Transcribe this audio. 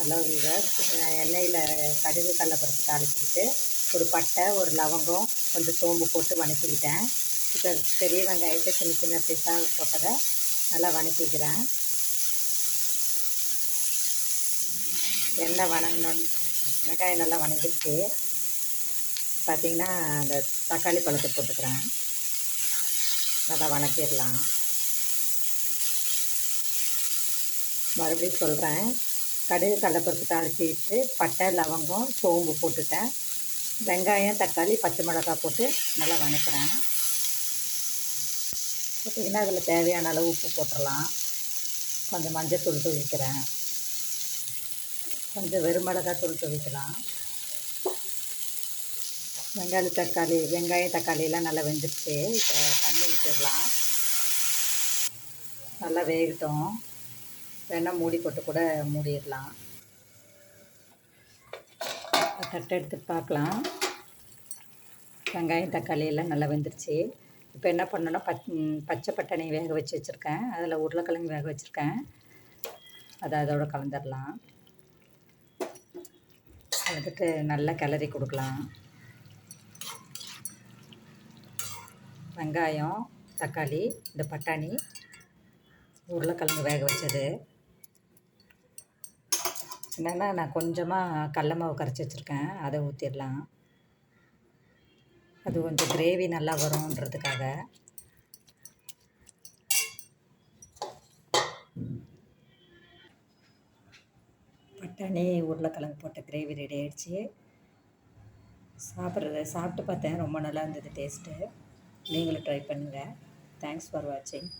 Hello எண்ணெயில் கடுகு கடலப்பருப்பு தாளிச்சுக்கிட்டு ஒரு பட்டை ஒரு லவங்கம் கொஞ்சம் சோம்பு போட்டு வதக்கிக்கிட்டேன் இப்போ பெரிய வெங்காயத்தை சின்ன சின்ன பீஸாக போட்டதை நல்லா வதக்கிக்கிறேன் எண்ணெய் வணங்கணும். வெங்காயம் நல்லா வணங்கிடுச்சு. பார்த்திங்கன்னா அந்த தக்காளி பழத்தை போட்டுக்கிறேன். நல்லா வணக்கிடலாம். மறுபடியும் சொல்கிறேன் கடுகு கடலப்பருப்பு தாளிச்சிட்டு பட்டை லவங்கம் சோம்பு போட்டுட்டேன். வெங்காயம் தக்காளி பச்சை மிளகாய் போட்டு நல்லா வணக்கிறேன். பார்த்திங்கன்னா அதில் தேவையான அளவு உப்பு போட்டுடலாம் கொஞ்சம் மஞ்சள் தூள் துவிக்கிறேன் கொஞ்சம் வெறுமிளகாய் தூள் துவிக்கலாம் வெங்காயம் தக்காளி வெங்காயம் தக்காளியெல்லாம் நல்லா வெந்துடுச்சு இப்போ தண்ணி விட்டுடலாம் நல்லா வேகட்டும். வேணால் மூடி போட்டு கூட மூடிடலாம். தட்டை எடுத்து பார்க்கலாம். வெங்காயம் தக்காளி எல்லாம் நல்லா வெந்துருச்சு. இப்போ என்ன பண்ணணும்னா பச் பச்சை பட்டாணி வேக வச்சு வச்சுருக்கேன். அதில் உருளைக்கிழங்கு வேக வச்சுருக்கேன். அதை அதோட கலந்துடலாம் அதுக்கு நல்லா கிளறி கொடுக்கலாம். வெங்காயம் தக்காளி இந்த பட்டாணி உருளைக்கிழங்கு வேக வச்சது. என்னென்னா நான் கொஞ்சமாக கடல மாவு கரைச்சி வச்சுருக்கேன். அதை ஊற்றிடலாம் அது கொஞ்சம் கிரேவி நல்லா வரும்ன்றதுக்காக. பட்டாணி உருளைக்கிழங்கு போட்ட கிரேவி ரெடி ஆகிடுச்சி சாப்பிட்றது சாப்பிட்டு பார்த்தேன். ரொம்ப நல்லா இருந்தது டேஸ்ட்டு நீங்களும் ட்ரை பண்ணுங்கள் தேங்க்ஸ் ஃபார் வாட்சிங்